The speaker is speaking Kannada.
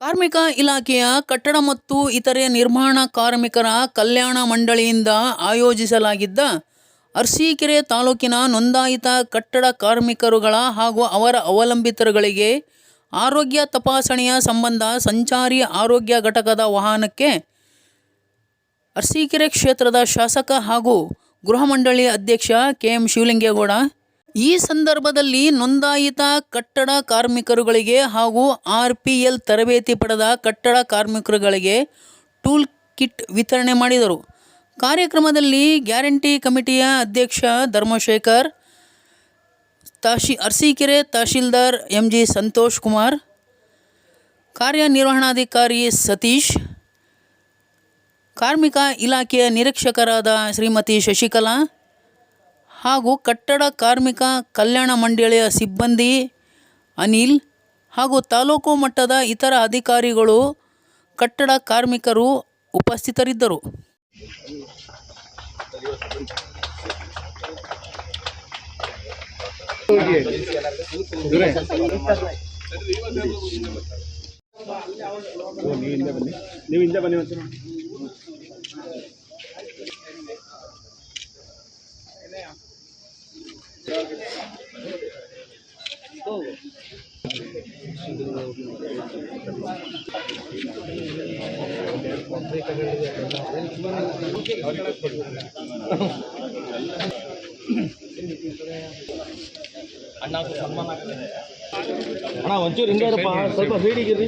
ಕಾರ್ಮಿಕ ಇಲಾಖೆಯ ಕಟ್ಟಡ ಮತ್ತು ಇತರೆ ನಿರ್ಮಾಣ ಕಾರ್ಮಿಕರ ಕಲ್ಯಾಣ ಮಂಡಳಿಯಿಂದ ಆಯೋಜಿಸಲಾಗಿದ್ದ ಅರಸೀಕೆರೆ ತಾಲೂಕಿನ ನೋಂದಾಯಿತ ಕಟ್ಟಡ ಕಾರ್ಮಿಕರುಗಳ ಹಾಗೂ ಅವರ ಅವಲಂಬಿತರುಗಳಿಗೆ ಆರೋಗ್ಯ ತಪಾಸಣೆಯ ಸಂಬಂಧ ಸಂಚಾರಿ ಆರೋಗ್ಯ ಘಟಕದ ವಾಹನಕ್ಕೆ ಅರಸೀಕೆರೆ ಕ್ಷೇತ್ರದ ಶಾಸಕ ಹಾಗೂ ಗೃಹ ಮಂಡಳಿ ಅಧ್ಯಕ್ಷ ಕೆ ಎಂ ಶಿವಲಿಂಗೇಗೌಡ ಈ ಸಂದರ್ಭದಲ್ಲಿ ನೋಂದಾಯಿತ ಕಟ್ಟಡ ಕಾರ್ಮಿಕರುಗಳಿಗೆ ಹಾಗೂ ಆರ್ ಪಿ ತರಬೇತಿ ಪಡೆದ ಕಟ್ಟಡ ಕಾರ್ಮಿಕರುಗಳಿಗೆ ಟೂಲ್ ಕಿಟ್ ವಿತರಣೆ ಮಾಡಿದರು. ಕಾರ್ಯಕ್ರಮದಲ್ಲಿ ಗ್ಯಾರಂಟಿ ಕಮಿಟಿಯ ಅಧ್ಯಕ್ಷ ಧರ್ಮಶೇಖರ್, ತಹಶಿ, ಅರಸೀಕೆರೆ ತಹಶೀಲ್ದಾರ್ ಎಂ ಜಿ ಸಂತೋಷ್ ಕುಮಾರ್, ಕಾರ್ಯನಿರ್ವಹಣಾಧಿಕಾರಿ ಸತೀಶ್, ಕಾರ್ಮಿಕ ಇಲಾಖೆಯ ನಿರೀಕ್ಷಕರಾದ ಶ್ರೀಮತಿ ಶಶಿಕಲಾ ಹಾಗೂ ಕಟ್ಟಡ ಕಾರ್ಮಿಕ ಕಲ್ಯಾಣ ಮಂಡಳಿಯ ಸಿಬ್ಬಂದಿ ಅನಿಲ್ ಹಾಗೂ ತಾಲೂಕು ಮಟ್ಟದ ಇತರ ಅಧಿಕಾರಿಗಳು, ಕಟ್ಟಡ ಕಾರ್ಮಿಕರು ಉಪಸ್ಥಿತರಿದ್ದರು. ನೀವು ಹಿಂದೆ ಬನ್ನಿ. ಅಣ್ಣ ಒಂಚೂರು ಹಿಂದೆ ಇರಪ್ಪ ಸ್ವಲ್ಪ ಸೈಡಿಗಿರ್ರಿ